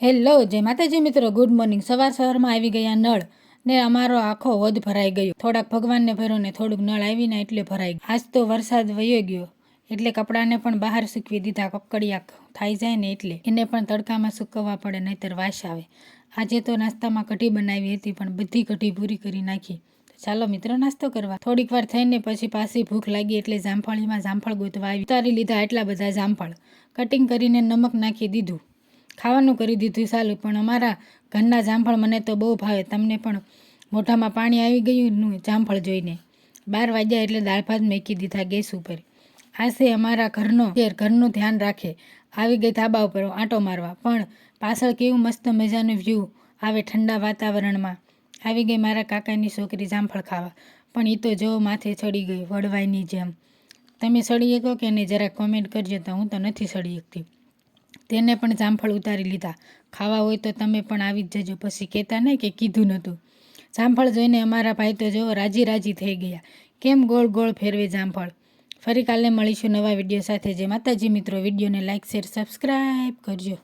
Hello, જય માતાજી મિત્રો. ગુડ મોર્નિંગ સવાર સવારમાં આવી ગયા નળ ને અમારો આખો વધ ભરાઈ ગયો. થોડાક ભગવાનને ભર્યો ને થોડુંક નળ આવીને એટલે ભરાઈ ગયું. આજ તો વરસાદ વયો ગયો, એટલે કપડાને પણ બહાર સૂકવી દીધા, કકડિયાક થાય જાય ને એટલે. એને પણ તડકામાં સૂકવવા પડે, નહીતર વાસ આવે. આજે તો નાસ્તામાં કઢી બનાવી હતી, પણ બધી કઢી પૂરી કરી નાખી. ચાલો મિત્રો, નાસ્તો કરવા. થોડીક વાર થઈને પછી પાછી ભૂખ લાગી એટલે જામફળીમાં જામફળ ગોતવા આવી. ઉતારી લીધા એટલા બધા જામફળ. કટિંગ કરીને નમક નાખી દીધું. ખાવાનું કરી દીધું સારું પણ અમારા ઘરના જામફળ મને તો બહુ ભાવે. તમને પણ મોઢામાં પાણી આવી ગયું જામફળ જોઈને. બાર વાગ્યા એટલે દાળ ભાત મેકી દીધા ગેસ ઉપર. આ છે અમારા ઘરનો ઘેર ઘરનું ધ્યાન રાખે. આવી ગઈ ધાબા ઉપર આંટો મારવા. પણ પાછળ કેવું મસ્ત મજાનું વ્યૂ આવે ઠંડા વાતાવરણમાં. આવી ગઈ મારા કાકાની છોકરી જામફળ ખાવા. પણ એ તો જો માથે ચડી ગઈ વડવાઈની જેમ. તમે સડી શકો કે નહીં, જરાક કોમેન્ટ કરજો તો હું તો નથી સડી શકતી. તેને પણ જામફળ ઉતારી લીધા. ખાવા હોય તો તમે પણ આવી જ જજો. પછી કહેતા નહીં કે કીધું નહોતું. જામફળ જોઈને અમારા ભાઈ તો જો રાજી રાજી થઈ ગયા. કેમ ગોળ ગોળ ફેરવે જામફળ? ફરી કાલે મળીશું નવા વીડિયો સાથે. જે માતાજી મિત્રો. વિડીયોને લાઇક શેર સબસ્ક્રાઈબ કરજો.